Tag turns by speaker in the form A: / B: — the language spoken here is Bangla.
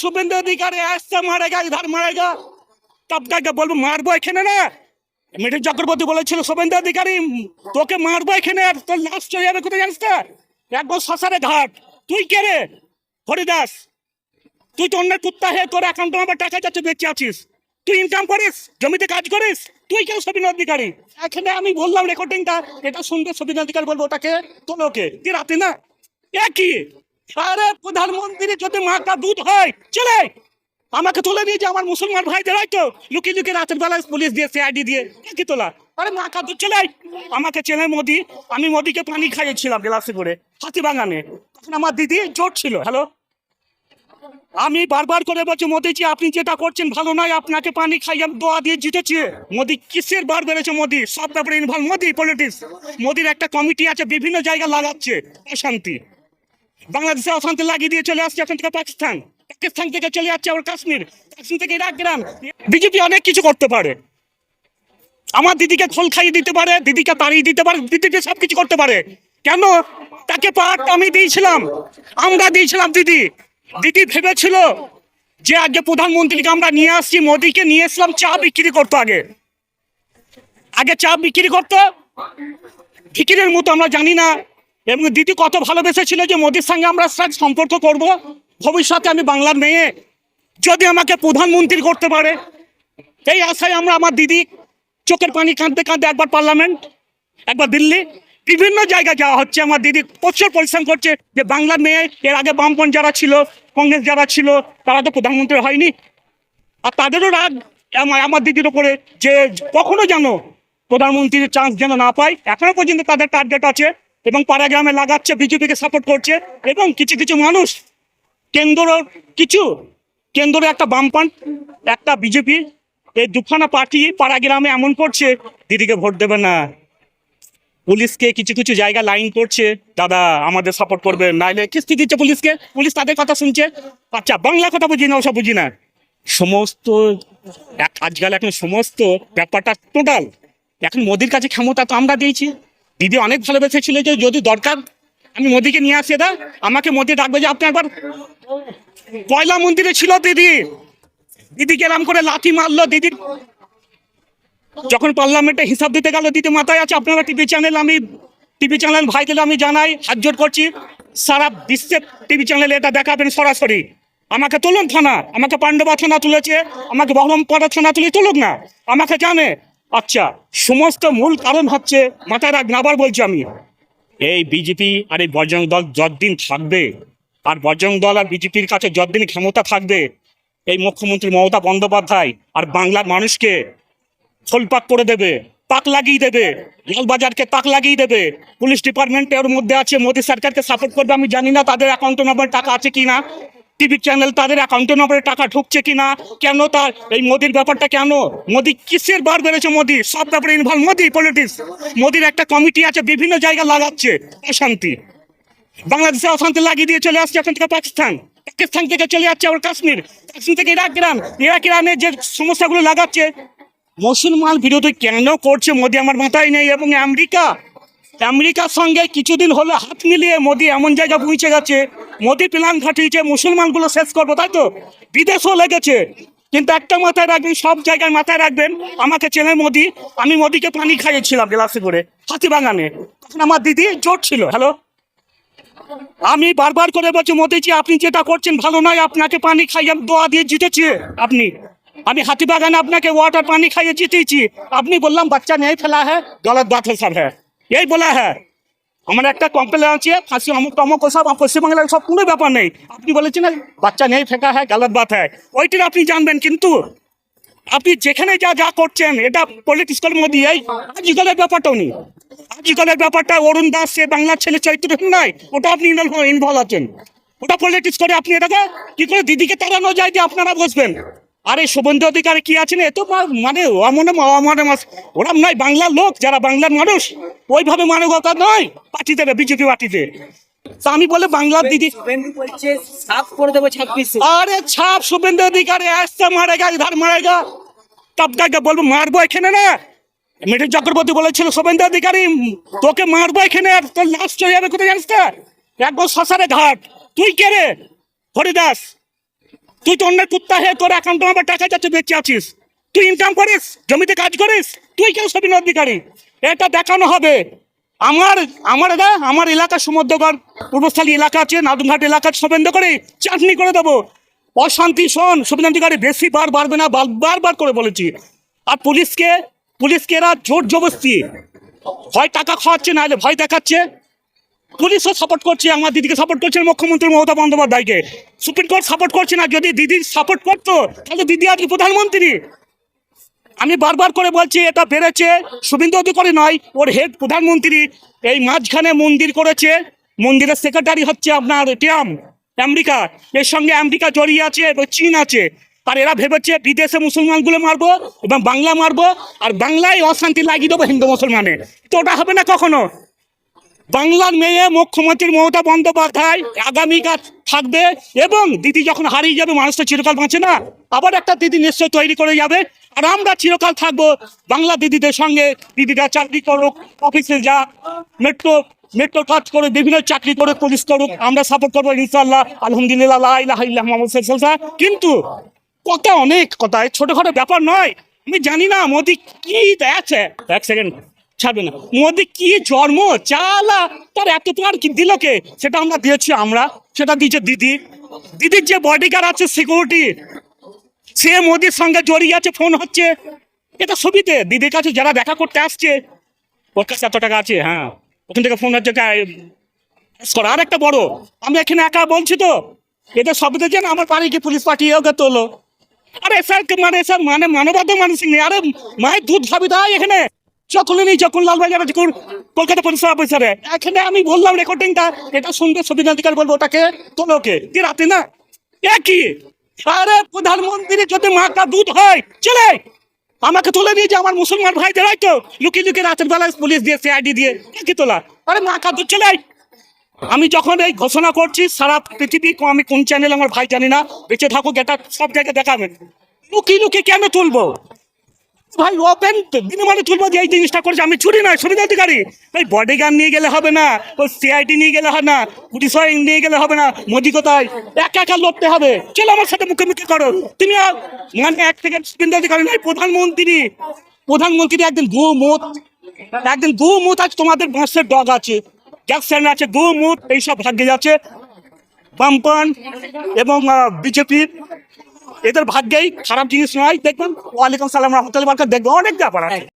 A: শুভেন্দু অধিকারী আসছে মারেগা ইধার মারেগা তব তাকে বলব, মারবো এখানে না। মিঠুন চক্রবর্তী বলেছিল, শুভেন্দু অধিকারী, তোকে মারবো এখানে তোর লাশ চলে যাবে কোথায় জানিস একদম শ্মশানে ঘাট। তুই কে রে? হরিদাস, তুই তো অন্যের কুত্তা হে তোর অ্যাকাউন্টে আমার টাকা যাচ্ছে, বেঁচে আছিস। তুই ইনকাম করিস? জমিতে কাজ করিস? তুই কেউ সবিন অধিকারী? এখানে আমি বললাম রেকর্ডিংটা এটা শুনবে সবিন অধিকারী বলব, ওটাকে? তোলোকে। কি রাতে না? একই আরে প্রধানমন্ত্রী যদি মাটা দুধ হয়, চলে। আমাকে তুলে নিয়ে যে আমার মুসলমান ভাইদের হয়তো। লুকিয়ে লুকিয়ে রাতের বেলায় পুলিশ দিয়ে, সিআইডি দিয়ে, কি তোলা? আরে মা কাদু চলে। আমাকে চেনে মোদি, আমি মোদিকে পানি খাইয়েছিলাম গ্লাসে করে, হাতি বাগানে। তখন আমার দিদি জোট ছিল, হ্যালো? আমি বারবার করে বলছি, মোদিজি, আপনি যেটা করছেন ভালো নয়, আপনাকে পানি খাইয়ে দোয়া দিয়ে জিতেছি। মোদি কিসের বার বেড়েছে মোদি? সব ব্যাপারে ইনভলভ মোদি পলিটিক্স মোদির একটা কমিটি আছে, বিভিন্ন জায়গায় লাগাচ্ছে, অশান্তি। বাংলাদেশে অশান্তি লাগিয়ে দিয়ে চলে আসছে এখন থেকে পাকিস্তান। পাকিস্তান থেকে চলে যাচ্ছে আবার কাশ্মীর। কাশ্মীর থেকে ইরাক গ্রাম বিজেপি অনেক কিছু করতে পারে। আমার দিদিকে খোল খাইয়ে দিতে পারে, দিদিকে তাড়িয়ে দিতে পারে, দিদিকে সব কিছু করতে পারে। কেন? তাকে পাঠ আমি দিয়েছিলাম। আমরা দিয়েছিলাম দিদি। দিদি ভেবেছিল যে আগে প্রধানমন্ত্রীকে আমরা নিয়ে আসছি, মোদিকে নিয়ে এসলাম চা বিক্রি করতো আগে। আগে চা বিক্রি করতো। ফিকিরের মতো আমরা জানি না। এবং দিদি কত ভালোবেসেছিল যে মোদির সঙ্গে আমরা সম্পর্ক করব। ভবিষ্যতে আমি বাংলার মেয়ে। যদি আমাকে প্রধানমন্ত্রী করতে পারে, এই আশায় আমরা আমার দিদি চোখের পানি কাঁদতে কাঁদতে একবার পার্লামেন্ট, একবার দিল্লি, বিভিন্ন জায়গায় যাওয়া হচ্ছে। আমার দিদি প্রচুর পরিশ্রম করছে যে বাংলার মেয়ে, এর আগে বামপন যারা ছিল, কংগ্রেস যারা ছিল, তারা তো প্রধানমন্ত্রী হয়নি। আর তাদেরও রাগ আমার আমার দিদির ওপরে যে কখনো যেন প্রধানমন্ত্রীর চান্স যেন না পায়, এখনও পর্যন্ত তাদের টার্গেট আছে। এবং পাড়া গ্রামে লাগাচ্ছে, বিজেপিকে সাপোর্ট করছে, এবং কিছু কিছু মানুষ কেন্দ্র কিছু কেন্দ্রে একটা বামপান একটা বিজেপি, এই দুখানা পার্টি পাড়া গ্রামে এমন করছে, দিদিকে ভোট দেবে না। পুলিশকে কিছু কিছু জায়গা লাইন করছে, দাদা, আমাদের সাপোর্ট করবে। নাইলে কিস্তি দিচ্ছে পুলিশকে, পুলিশ তাদের কথা শুনছে। আচ্ছা বাংলা কথা বুঝি না, ওসব বুঝি না। সমস্ত আজকাল এখন সমস্ত ব্যাপারটা টোটাল এখন মোদির কাছে ক্ষমতা তো আমরা দিয়েছি। দিদি অনেক ভালোবেসেছিল যে যদি দরকার, আমি মোদিকে নিয়ে আসি দা আমাকে মোদি ডাকবে যে আপনি একবার কয়লা মন্দিরে ছিল দিদি। দিদি কেরাম করে লাথি মারলো দিদির যখন পার্লামেন্টে হিসাব দিতে গেল, দিদি মাথায় আছে, আপনারা টিভি চ্যানেল আমি টিভি চ্যানেল ভাই ভাইদের আমি জানাই হাত জোর করছি, সারা বিশ্বের টিভি চ্যানেলে এটা দেখাবেন সরাসরি। আমাকে তুলুন থানা, আমাকে পাণ্ডবা থানা তুলেছে, আমাকে বহরমপাড়া থানা তুলে তুলুক না, আমাকে জানে আচ্ছা সমস্ত মূল কারণ হচ্ছে, মাথায় রাখবেন, আবার বলছি আমি। এই বিজেপি আর এই বজরং দল যতদিন থাকবে, আর বজরং দল আর বিজেপির কাছে যতদিন ক্ষমতা থাকবে, এই মুখ্যমন্ত্রী মমতা বন্দ্যোপাধ্যায় আর বাংলার মানুষকে থলপাক করে দেবে তাক লাগিয়ে দেবে, লালবাজারকে তাক লাগিয়ে দেবে। পুলিশ ডিপার্টমেন্টের মধ্যে আছে, মোদী সরকারকে সাপোর্ট করবে, আমি জানি না তাদের অ্যাকাউন্টে নম্বর টাকা আছে কি না টিভি চ্যানেল তাদের অ্যাকাউন্টে নম্বরে টাকা ঢুকছে কি না কেন তার? এই মোদির ব্যাপারটা কেন? মোদি কিসের বার বেড়েছে মোদি? সব ব্যাপারে ইনভলভ মোদি পলিটিক্স মোদির একটা কমিটি আছে, বিভিন্ন জায়গা লাগাচ্ছে অশান্তি। বাংলাদেশে অশান্তি লাগিয়ে দিয়ে চলে আসছে এখন থেকে পাকিস্তান। পাকিস্তান থেকে চলে যাচ্ছে আবার কাশ্মীর। কাশ্মীর থেকে ইরাক গ্রাম ইরাক, ইরানে যে সমস্যাগুলো লাগাচ্ছে মুসলমান বিরোধী কেন করছে মোদি? আমার মাথায় নেই। এবং আমেরিকা আমেরিকার সঙ্গে কিছুদিন হলে হাত মিলিয়ে মোদি এমন জায়গা পৌঁছে গেছে। মোদি প্ল্যান খাটিয়েছে মুসলমানগুলো শেষ করব, তাই তো? বিদেশও লেগেছে। কিন্তু একটা মাথায় রাখবেন, সব জায়গায় মাথায় রাখবেন, আমাকে চেনে মোদি, আমি মোদিকে পানি খাইয়েছিলাম গ্লাসে করে, হাতি বাগানে। তখন আমার দিদি জোট ছিল, হ্যালো? আমি বারবার করে বলছি, মোদিজি, আপনি যেটা করছেন ভালো নয়, আপনাকে পানি খাইয়ে দোয়া দিয়ে জিতেছি, আপনি। আমি হাতিবাগানে আপনাকে ওয়াটার পানি খাইয়ে জিতেছি। আপনি বললাম, বাচ্চা নেই, ফেলা হ্যাঁ গলত বাত সব হ্যাঁ। এই বলা হ্যাঁ। আমার একটা কমপ্লেন আছে, ফাঁসি, অমুক তমুক সব পশ্চিমবাংলার সব কোনো ব্যাপার নেই। আপনি বলেছেন বাচ্চা নেই, ফেঁকা হ্যাঁ গলত বাত হ্যাঁ। ওইটির আপনি জানবেন কিন্তু। আপনি যেখানে যা যা করছেন, এটা পলিটিক্যাল মধ্যে, এই আজিকালের ব্যাপারটাও নেই আজিকালের ব্যাপারটা অরুণ দাস, সে বাংলার ছেলে চৈত্র নয় ওটা আপনি ইনভলভ আছেন ওটা পলিটিক্স করে আপনি এটাকে কি করে দিদিকে তাড়ানো যায় যে আপনারা বসবেন? আরে শুভেন্দু অধিকারী কি আছেন? এত মানে অমনে অমনে মাস ওরা নয় বাংলার লোক যারা বাংলার মানুষ ওইভাবে মানবতা নয় পার্টিতে বিজেপি পার্টিতে। তা আমি বলে বাংলার দিদি
B: শুভেন্দু করে দেবো ছাব্বিশে
A: আরে ছাপ শুভেন্দু অধিকারী আসছে মারেগা ইধার মারেগা তব তাকে বলব মারবো এখানে না। মিঠুন চক্রবর্তী বলেছিল শুভেন্দু অধিকারী তোকে মারবো এখানে আর তোর লাশ চলে যাবে কোথায় জানিস না একদম শ্মশানে ঘাট। তুই কে রে? হরিদাস। তুই তো অন্যের কুত্তা হয়ে তোর অ্যাকাউন্টে আমার টাকা যাচ্ছে, বেঁচে আছিস। তুই ইনকাম করিস, জমিতে কাজ করিস, তুই কেন সবিন অধিকারী? এটা দেখানো হবে। আমার আমার এটা, আমার এলাকা সমুদ্রগড়, পূর্বস্থলী এলাকা আছে, নাদুঘাট এলাকা সবেন্দ্র করে চাটনি করে দেবো। অশান্তি শোন শুভেন্দু অধিকারী, বেশি বার বাড়বে না, বার- বারবার করে বলেছি। আর পুলিশকে পুলিশকে এরা জোর জবস্তি ভয় টাকা খাওয়াচ্ছে, না হলে ভয় দেখাচ্ছে। পুলিশও সাপোর্ট করছে, আমার দিদিকে সাপোর্ট করছে, মুখ্যমন্ত্রী মমতা বন্দ্যোপাধ্যায়কে। সুপ্রিম কোর্ট সাপোর্ট করছে না, যদি দিদি সাপোর্ট করতো, তাহলে দিদি আজকে প্রধানমন্ত্রী? আমি বারবার করে বলছি, এটা বেড়েছে, শুভেন্দু অধিকারী নয়, ওর হেড প্রধানমন্ত্রী। এই মাঝখানে মন্দির করেছে, মন্দিরের সেক্রেটারি হচ্ছে আপনার টিয়াম আমেরিকা। এর সঙ্গে আমেরিকা জড়িয়ে আছে চীন আছে। আর এরা ভেবেছে, বিদেশে মুসলমানগুলো মারবো এবং বাংলা মারবো, আর বাংলায় অশান্তি লাগিয়ে দেবো হিন্দু মুসলমানে। তো ওটা হবে না কখনো? বাংলার মেয়ে মুখ্যমন্ত্রী মমতা বন্দ্যোপাধ্যায় আগামীকাল থাকবে এবং দিদি যখন হারিয়ে যাবে, মানুষটা চিরকাল বাঁচে না। আবার একটা দিদি নিশ্চয় তৈরি করে যাবে। আর আমরা চিরকাল থাকব বাংলা দিদিদের সঙ্গে। দিদিরা চাকরি করুক, অফিসে যা মেট্রো মেট্রো কাজ করে বিভিন্ন চাকরি করে পুলিশ করুক, আমরা সাপোর্ট করব ইনশাল্লাহ আলহামদুলিল্লাহ কিন্তু কথা অনেক, কথা ছোটখাটো ব্যাপার নয়। আমি জানি না, মোদি কি আছে। এক সেকেন্ড ছাড়বে না। মোদি কি জন্ম? চালা। তার এত তোমার কি দিল কে? সেটা আমরা দিয়েছি আমরা। সেটা দিয়েছে দিদি। দিদির যে বডিগার্ড আছে সিকিউরিটি সে মোদির সঙ্গে জড়িয়ে আছে ফোন হচ্ছে। এটা ছবিতে। দিদির কাছে যারা দেখা করতে আসছে, ওর কাছে এত টাকা আছে হ্যাঁ। ওখান থেকে ফোন হচ্ছে আর একটা বড়, আমি এখানে একা বলছি তো। এটা সবই যেন আমার বাড়িকে পুলিশ পাঠিয়ে ওকে তোলো। আরে স্যার মানে স্যার মানে মানবতা মানুষ নেই। আরে মায়ের দুধ খাবি তাই এখানে। যখন নেই, যখন লালবাজার যখন কলকাতা পুলিশ অফিসারে এখানে আমি বললাম রেকর্ডিংটা এটা শুনবে সবিন অধিকার বলব, ওটাকে তোলো ওকে কি রাতে না? একই আরে, প্রধানমন্ত্রী যদি মাটা দুধ হয়, চলে আমাকে তুলে নিয়ে যে আমার মুসলমান ভাইদের হয়তো লুকিয়ে লুকিয়ে রাতের বেলায় পুলিশ দিয়ে সিআইডি দিয়ে কি তোলা? আরে মা কা দুধ, চলে আমি যখন এই ঘোষণা করছি, সারা পৃথিবী আমি কোন চ্যানেল আমার ভাই জানি না, বেঁচে থাকুক, এটা সব জায়গায় দেখাবেন লুকিয়ে লুকিয়ে কেন তুলবো? ভাই ওপেন বিনিময়ে তুলবো যে এই জিনিসটা করেছে। আমি চুরি নয় সুবিধা অধিকারী ওই বডিগার্ড নিয়ে গেলে হবে না, ওই সিআইডি নিয়ে গেলে হবে না, পুলিশ নিয়ে গেলে হবে না, মোদি কোথায়? একা একা লড়তে হবে। চলো আমার সাথে মুখোমুখি করো। তুমি মানে এক থেকে সুবিধা অধিকারী নয় প্রধানমন্ত্রী। প্রধানমন্ত্রী একদিন গু মুত, একদিন গু মুত আজ তোমাদের বাঁশের ডগ আছে। জ্যাকসন আছে গু মুত, এইসব ভাগ্যে যাচ্ছে। বামপন এবং বিজেপি। এদের ভাগ্যেই খারাপ জিনিস নয়। দেখবেন ওয়ালাইকুম সালাম রহমতুল্লাহ দেখবেন অনেক ব্যাপার আছে।